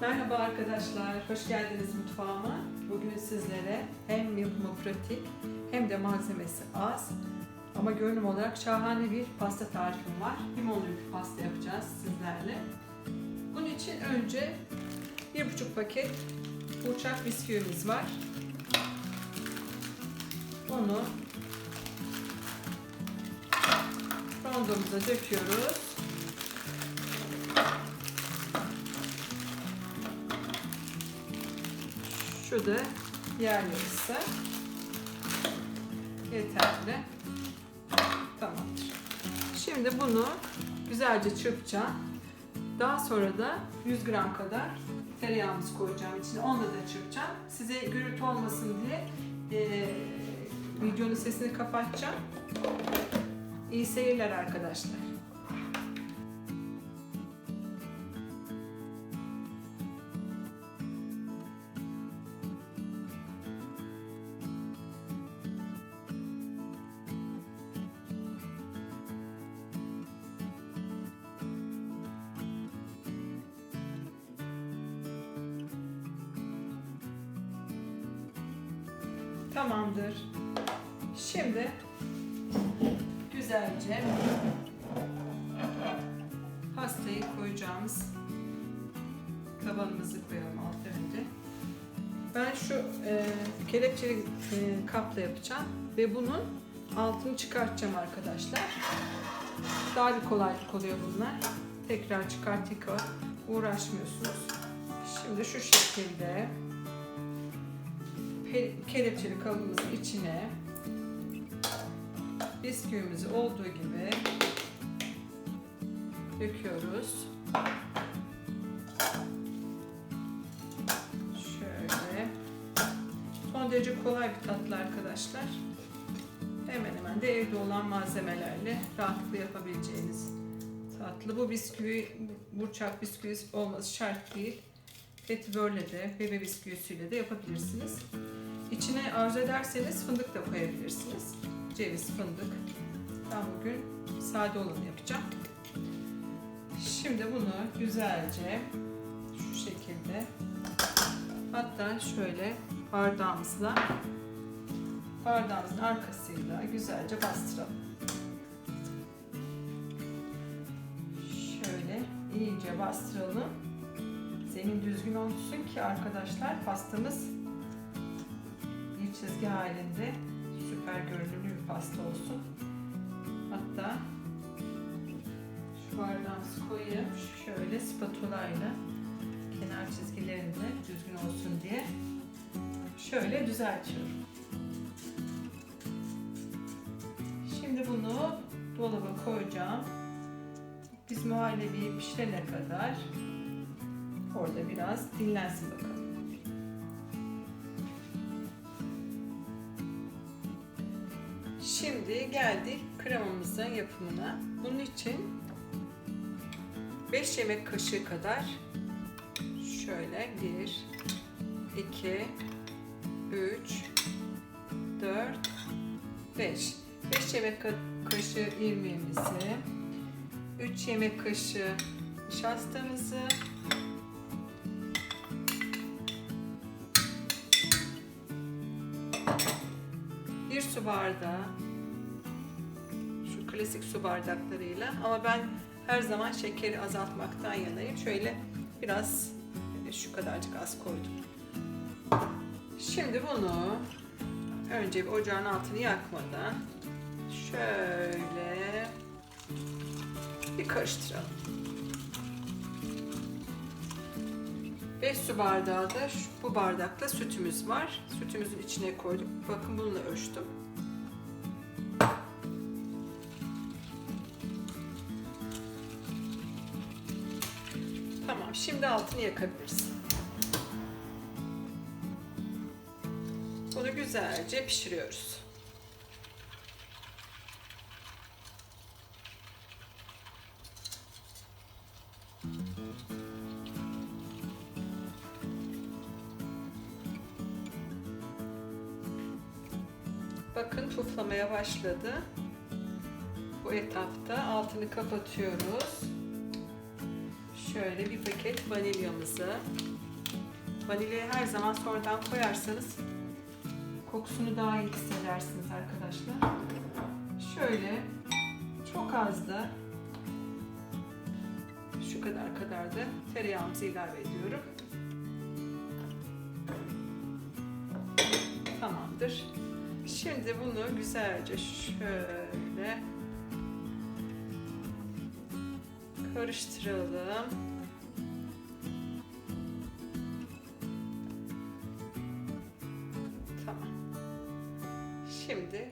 Merhaba arkadaşlar, hoş geldiniz mutfağıma. Bugün sizlere hem yapımı pratik hem de malzemesi az ama görünüm olarak şahane bir pasta tarifim var. Limonlu bir pasta yapacağız sizlerle. Bunun için önce bir buçuk paket burçak bisküvimiz var. Onu rondomuza döküyoruz. Şu yer yarısı. Yeterli. Tamamdır. Şimdi bunu güzelce çırpacağım. Daha sonra da 100 gram kadar tereyağımızı koyacağım içine. Onunla da çırpacağım. Size gürültü olmasın diye eee videonun sesini kapatacağım. İyi seyirler arkadaşlar. Tamamdır. Şimdi güzelce pastayı koyacağımız tabanımızı koyalım alt önce. Ben şu e, kelepçeli e, kapla yapacağım ve bunun altını çıkartacağım arkadaşlar. Daha bir kolaylık oluyor bunlar. Tekrar çıkart yıka uğraşmıyorsunuz. Şimdi şu şekilde kelepçeli kabımızın içine bisküvimizi olduğu gibi döküyoruz. Şöyle. Son derece kolay bir tatlı arkadaşlar. Hemen hemen de evde olan malzemelerle rahatlıkla yapabileceğiniz tatlı. Bu bisküvi, burçak bisküvi olması şart değil. Petibörle de, bebe bisküvisiyle de yapabilirsiniz. İçine arzu ederseniz fındık da koyabilirsiniz. Ceviz, fındık. Ben bugün sade olanı yapacağım. Şimdi bunu güzelce şu şekilde hatta şöyle bardağımızla bardağımızın arkasıyla güzelce bastıralım. Şöyle iyice bastıralım. Zemin düzgün olsun ki arkadaşlar pastamız çizgi halinde süper görünümlü bir pasta olsun. Hatta şu bardağımızı koyayım. Şöyle spatula ile kenar çizgilerini de düzgün olsun diye şöyle düzeltiyorum. Şimdi bunu dolaba koyacağım. Biz muhallebi pişirene kadar orada biraz dinlensin bakalım. Şimdi geldik kremamızın yapımına. Bunun için 5 yemek kaşığı kadar şöyle 1 2 3 4 5 5 yemek ka- kaşığı irmiğimizi 3 yemek kaşığı nişastamızı bir su bardağı klasik su bardaklarıyla ama ben her zaman şekeri azaltmaktan yanayım. Şöyle biraz e, şu kadarcık az koydum. Şimdi bunu önce bir ocağın altını yakmadan şöyle bir karıştıralım. 5 su bardağı da bu bardakta sütümüz var. Sütümüzün içine koyduk. Bakın bununla ölçtüm. Şimdi altını yakabiliriz. Bunu güzelce pişiriyoruz. Bakın puflamaya başladı. Bu etapta altını kapatıyoruz. Şöyle bir paket vanilyamızı. Vanilyayı her zaman sonradan koyarsanız kokusunu daha iyi hissedersiniz arkadaşlar. Şöyle çok az da şu kadar kadar da tereyağımızı ilave ediyorum. Tamamdır. Şimdi bunu güzelce şöyle karıştıralım. Tamam. Şimdi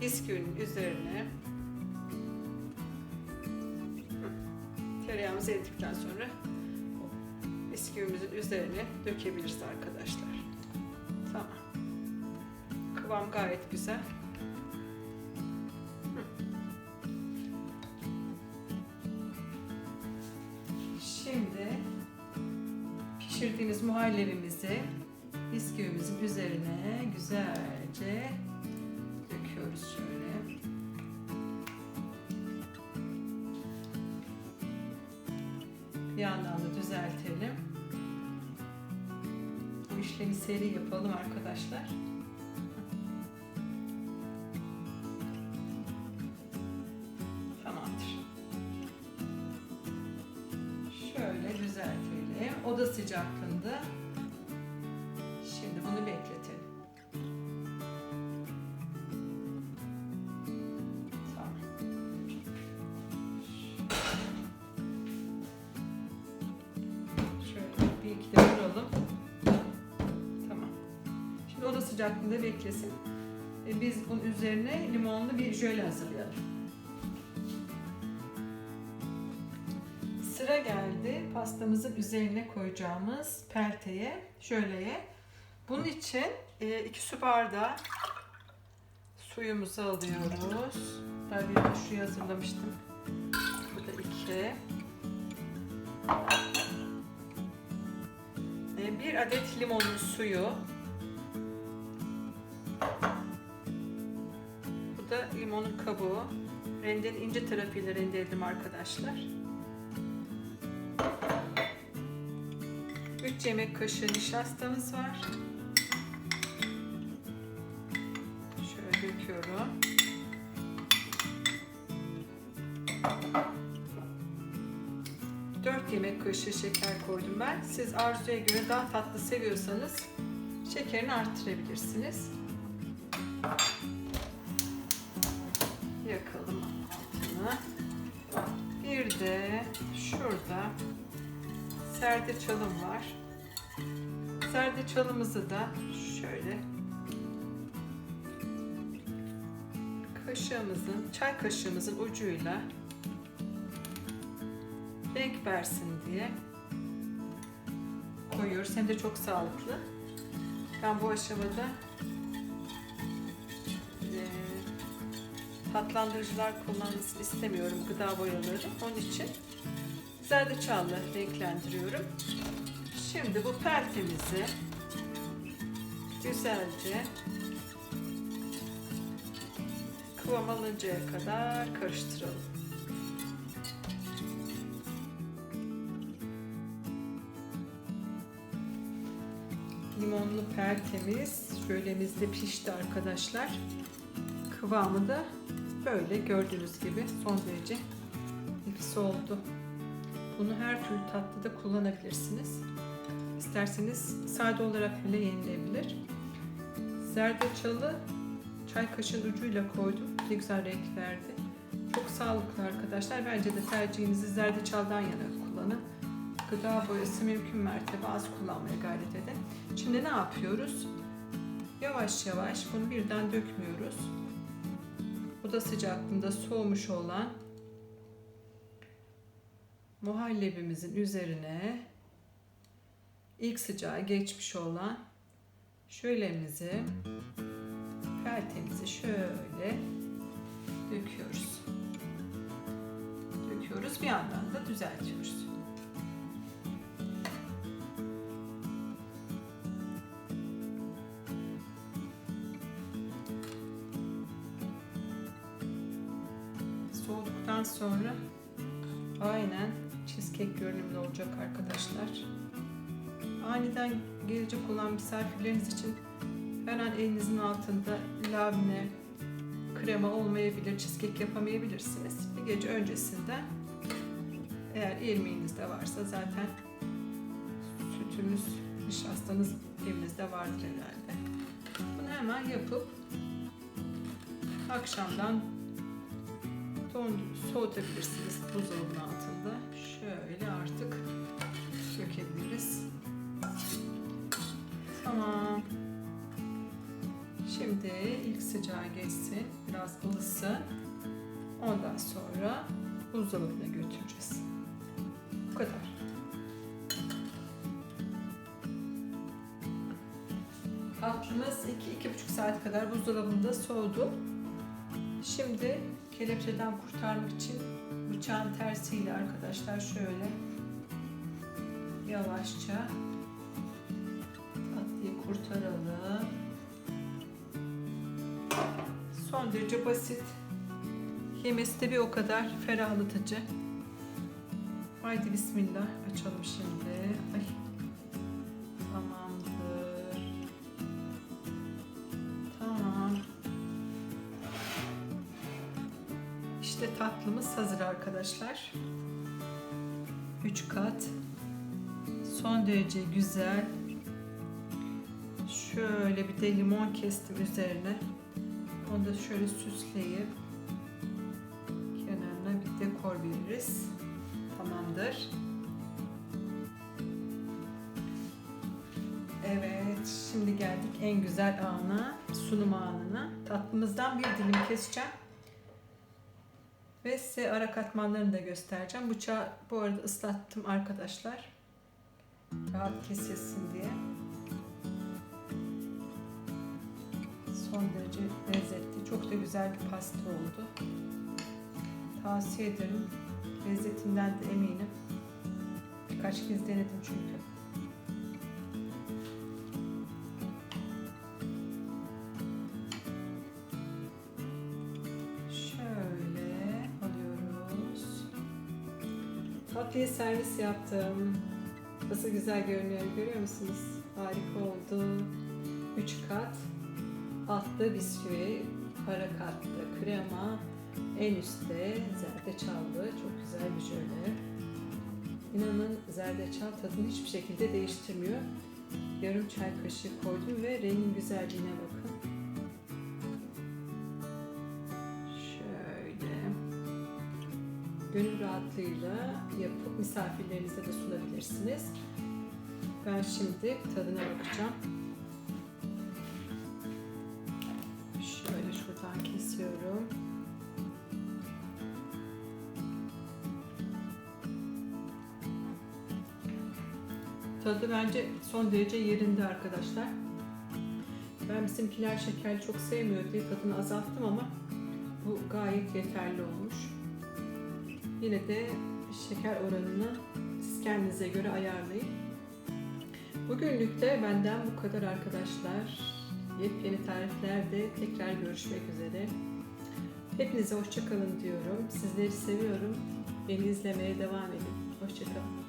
bisküvinin üzerine tereyağımızı eridikten sonra bisküvimizin üzerine dökebiliriz arkadaşlar. Tamam. Kıvam gayet güzel. Pişirdiğimiz muhallebimizi bisküvimizin üzerine güzelce döküyoruz şöyle. Bir yandan da düzeltelim. Bu işlemi seri yapalım arkadaşlar. Oda sıcaklığında. Şimdi bunu bekletelim. Şöyle bir iki de vuralım. Tamam. Şimdi oda sıcaklığında beklesin. E, Biz bunun üzerine limonlu bir jöle hazırlayalım. Sıra geldi pastamızın üzerine koyacağımız pelteye, jöleye. Bunun için 2 su bardağı suyumuzu alıyoruz. Daha bir suyu hazırlamıştım. Bu da 2. Bir adet limonun suyu. Bu da limonun kabuğu. Rendenin ince tarafıyla rendeledim arkadaşlar. 3 yemek kaşığı nişastamız var. Şöyle döküyorum. Dört yemek kaşığı şeker koydum ben. Siz arzuya göre daha tatlı seviyorsanız şekerini arttırabilirsiniz. Yakalım altını. Bir de şurada zerdeçalım var. Zerdeçalımızı da şöyle kaşığımızın, çay kaşığımızın ucuyla renk versin diye koyuyoruz. Hem de çok sağlıklı. Ben bu aşamada eee, tatlandırıcılar kullanılmasını istemiyorum gıda boyaları. Onun için zerdeçalla renklendiriyorum. Şimdi bu peltemizi güzelce kıvam alıncaya kadar karıştıralım. Limonlu peltemiz şöylemizde pişti arkadaşlar. Kıvamı da böyle gördüğünüz gibi son derece nefis oldu. Bunu her türlü tatlıda kullanabilirsiniz. İsterseniz sade olarak bile yenilebilir. Zerdeçalı çay kaşığın ucuyla koydum. Ne güzel renk verdi. Çok sağlıklı arkadaşlar. Bence de tercihinizi zerdeçaldan yana kullanın. Gıda boyası mümkün mertebe az kullanmaya gayret edin. Şimdi ne yapıyoruz? Yavaş yavaş bunu birden dökmüyoruz. Oda sıcaklığında soğumuş olan muhallebimizin üzerine ilk sıcağı geçmiş olan şölemizi peltemizi şöyle döküyoruz. Döküyoruz bir yandan da düzeltiyoruz. Soğuduktan sonra aynen cheesecake görünümlü olacak arkadaşlar. Aniden gelecek olan misafirleriniz için her an elinizin altında labne, krema olmayabilir, cheesecake yapamayabilirsiniz. Bir gece öncesinden eğer irmiğiniz de varsa zaten sütünüz, nişastanız evinizde vardır herhalde. Bunu hemen yapıp akşamdan soğutabilirsiniz buzdolabının altında. Şöyle artık dökebiliriz. Tamam. Şimdi ilk sıcağı geçsin, biraz ılısın. Ondan sonra buzdolabına götüreceğiz. Bu kadar. Tatlımız 2-2,5 saat kadar buzdolabında soğudu. Şimdi kelepçeden kurtarmak için bıçağın tersiyle arkadaşlar şöyle yavaşça kurtaralım. Son derece basit. Yemesi de bir o kadar ferahlatıcı. Haydi bismillah açalım şimdi. Ay. Tamamdır. Tamam. İşte tatlımız hazır arkadaşlar. 3 kat. Son derece güzel. Şöyle bir de limon kestim üzerine. Onu da şöyle süsleyip kenarına bir dekor veririz. Tamamdır. Evet, şimdi geldik en güzel ana, sunum anına. Tatlımızdan bir dilim keseceğim. Ve size ara katmanlarını da göstereceğim. Bıçağı bu arada ıslattım arkadaşlar. Rahat kesilsin diye. Son derece lezzetli. Çok da güzel bir pasta oldu. Tavsiye ederim. Lezzetinden de eminim. Birkaç kez denedim çünkü. Şöyle alıyoruz. Tatlıyı servis yaptım. Nasıl güzel görünüyor görüyor musunuz? Harika oldu. 3 kat. Altta bisküvi, ara katlı krema, en üstte zerdeçallı. Çok güzel bir jöle. İnanın zerdeçal tadını hiçbir şekilde değiştirmiyor. Yarım çay kaşığı koydum ve rengin güzelliğine bakın. Şöyle. Gönül rahatlığıyla yapıp misafirlerinize de sunabilirsiniz. Ben şimdi tadına bakacağım. Kesiyorum. Tadı bence son derece yerinde arkadaşlar. Ben bizimkiler şekerli çok sevmiyor diye tadını azalttım ama bu gayet yeterli olmuş. Yine de şeker oranını siz kendinize göre ayarlayın. Bugünlük de benden bu kadar arkadaşlar. Yepyeni tariflerde tekrar görüşmek üzere. Hepinize hoşçakalın diyorum. Sizleri seviyorum. Beni izlemeye devam edin. Hoşçakalın.